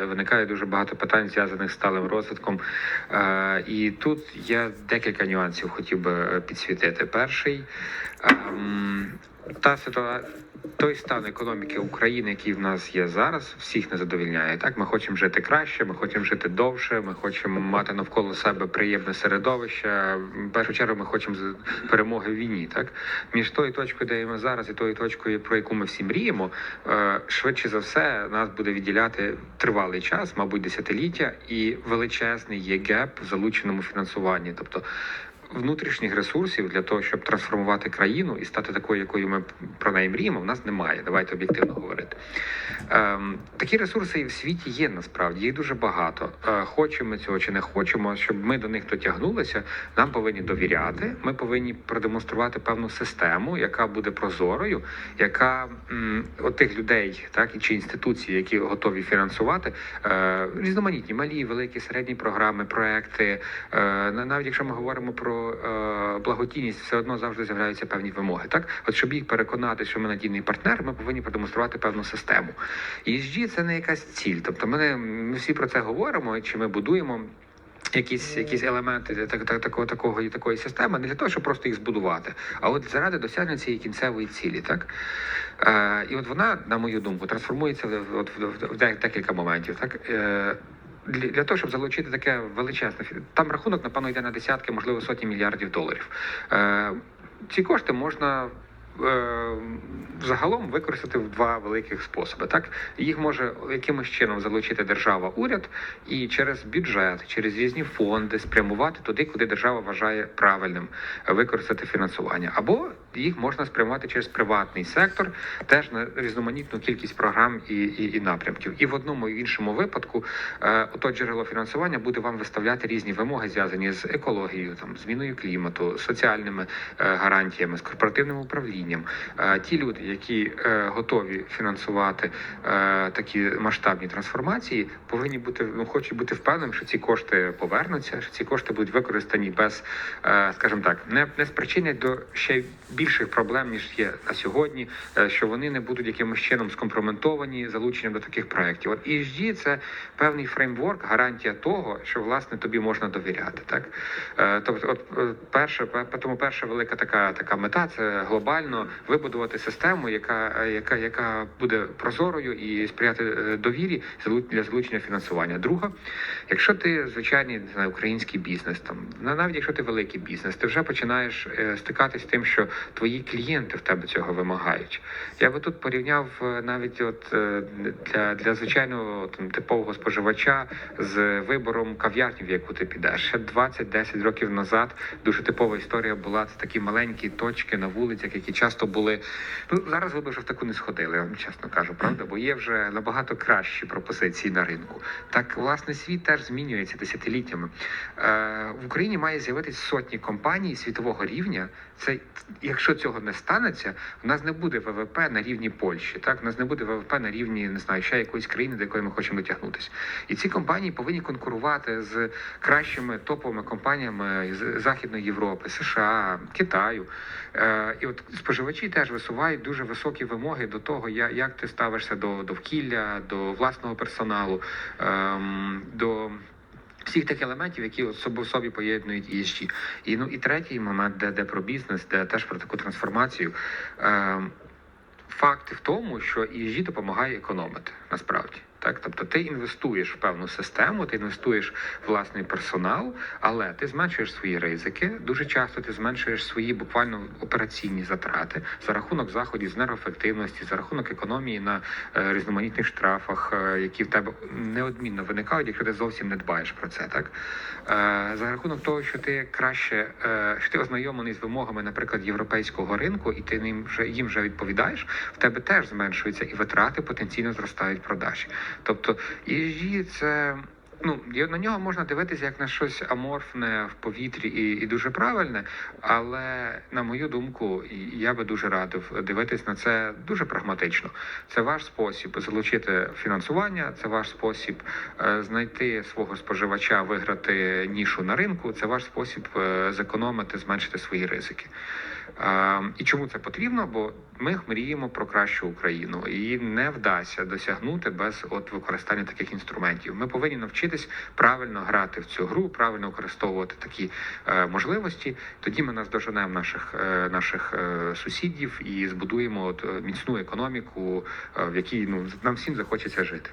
Виникає дуже багато питань зв'язаних з сталим розвитком. Е, І тут я декілька нюансів хотів би е, підсвітити. Перший ем, та ситуація. Той стан економіки України, який в нас є зараз, всіх не задовільняє. Так, ми хочемо жити краще, ми хочемо жити довше, ми хочемо мати навколо себе приємне середовище. В першу чергу ми хочемо перемоги в війні. Так між тою точкою, де ми зараз, і тою точкою, про яку ми всі мріємо, е, швидше за все нас буде відділяти тривалий час, мабуть, десятиліття, і величезний є геп в залученому фінансуванні. Тобто внутрішніх ресурсів для того, щоб трансформувати країну і стати такою, якою ми про неї мріємо, в нас немає. Давайте об'єктивно говорити. Ем, такі ресурси і в світі є насправді, їх дуже багато. Е, хочемо цього чи не хочемо, щоб ми до них дотягнулися, нам повинні довіряти. Ми повинні продемонструвати певну систему, яка буде прозорою, яка м, от тих людей, так чи інституції, які готові фінансувати е, різноманітні, малі, великі, середні програми, проекти. Е, на- навіть якщо ми говоримо про благодійність, все одно завжди з'являються певні вимоги. Так, от щоб їх переконати, що ми надійний партнер, ми повинні продемонструвати певну систему. ESG – це не якась ціль. Тобто, ми, ми всі про це говоримо, чи ми будуємо. Якісь якісь елементи так, так, такого такого і такої системи не для того, щоб просто їх збудувати, а от заради досягнення цієї кінцевої цілі, так е, і от вона, на мою думку, трансформується в, в, в, в декілька моментів. Так е, для, того, щоб залучити таке величезне там рахунок, напевно, йде на десятки, можливо, сотні мільярдів доларів. Е, ці кошти можна. е, Загалом використати в два великих способи. Так їх може якимось чином залучити держава, уряд, і через бюджет, через різні фонди спрямувати туди, куди держава вважає правильним е, використати фінансування, або їх можна спрямувати через приватний сектор, теж на різноманітну кількість програм і, і, і напрямків. І в одному і в іншому випадку е, ото джерело фінансування буде вам виставляти різні вимоги, зв'язані з екологією, там зміною клімату, соціальними е, гарантіями, з корпоративним управлінням. Е, ті люди, які е, готові фінансувати е, такі масштабні трансформації, повинні бути ну, хочуть бути впевненим, що ці кошти повернуться, що ці кошти будуть використані без, е, скажімо так, не, не спричинять до ще більших проблем ніж є на сьогодні, е, що вони не будуть якимось чином скомпроментовані залученням до таких проєктів. От ESG – це певний фреймворк, гарантія того, що власне тобі можна довіряти. Так Е, тобто, от е, перше, пе- тому перша велика така така мета це глобально вибудувати систему, яка яка, яка буде прозорою і сприяти довірі для залучення фінансування. Друга, якщо ти звичайний не знаю, український бізнес, там на- навіть якщо ти великий бізнес, ти вже починаєш стикатись з тим, що твої клієнти в тебе цього вимагають. Я би тут порівняв е, навіть от е, для, для звичайного там, типового споживача з вибором кав'ярні, в яку ти підеш. Ще 20-10 років назад дуже типова історія була. Це такі маленькі точки на вулицях, які часто були. Ну зараз ви б вже в таку не сходили, я вам чесно кажу, правда, бо є вже набагато кращі пропозиції на ринку. Так, власне, світ теж змінюється десятиліттями. Е, в Україні має з'явитись сотні компаній світового рівня. Це якщо цього не станеться, у нас не буде ВВП на рівні Польщі. Так, у нас не буде ВВП на рівні не знаю, ще якоїсь країни, до якої ми хочемо дотягнутися. І ці компанії повинні конкурувати з кращими топовими компаніями з Західної Європи, США, Китаю. Е, і от споживачі теж висувають дуже високі вимоги до того, як ти ставишся до довкілля, до власного персоналу, ем, до всіх тих елементів, які в собі поєднують ESG. І ну і третій момент, де, де про бізнес, де теж про таку трансформацію. Е, Факт в тому, що ESG допомагає економити насправді. Так, тобто ти інвестуєш в певну систему, ти інвестуєш власний персонал, але ти зменшуєш свої ризики. Дуже часто ти зменшуєш свої буквально операційні затрати за рахунок заходів з енергоефективності, за рахунок економії на е, різноманітних штрафах, е, які в тебе неодмінно виникають, якщо ти зовсім не дбаєш про це. Так е, за рахунок того, що ти краще, що ти ознайомлений з вимогами, наприклад, європейського ринку, і ти ним вже їм вже відповідаєш, в тебе теж зменшуються і витрати потенційно зростають продажі. Тобто ESG – це. Ну, на нього можна дивитися як на щось аморфне в повітрі і, і дуже правильне, але на мою думку, я би дуже радив дивитись на це дуже прагматично. Це ваш спосіб залучити фінансування, це ваш спосіб е, знайти свого споживача, виграти нішу на ринку. Це ваш спосіб е, зекономити, зменшити свої ризики. Е, і чому це потрібно? Бо ми мріємо про кращу Україну, і не вдасться досягнути без от використання таких інструментів. Ми повинні навчитись правильно грати в цю гру, правильно використовувати такі е, можливості. Тоді ми наздоженемо наших е, наших е, сусідів і збудуємо от е, міцну економіку, е, в якій ну нам всім захочеться жити.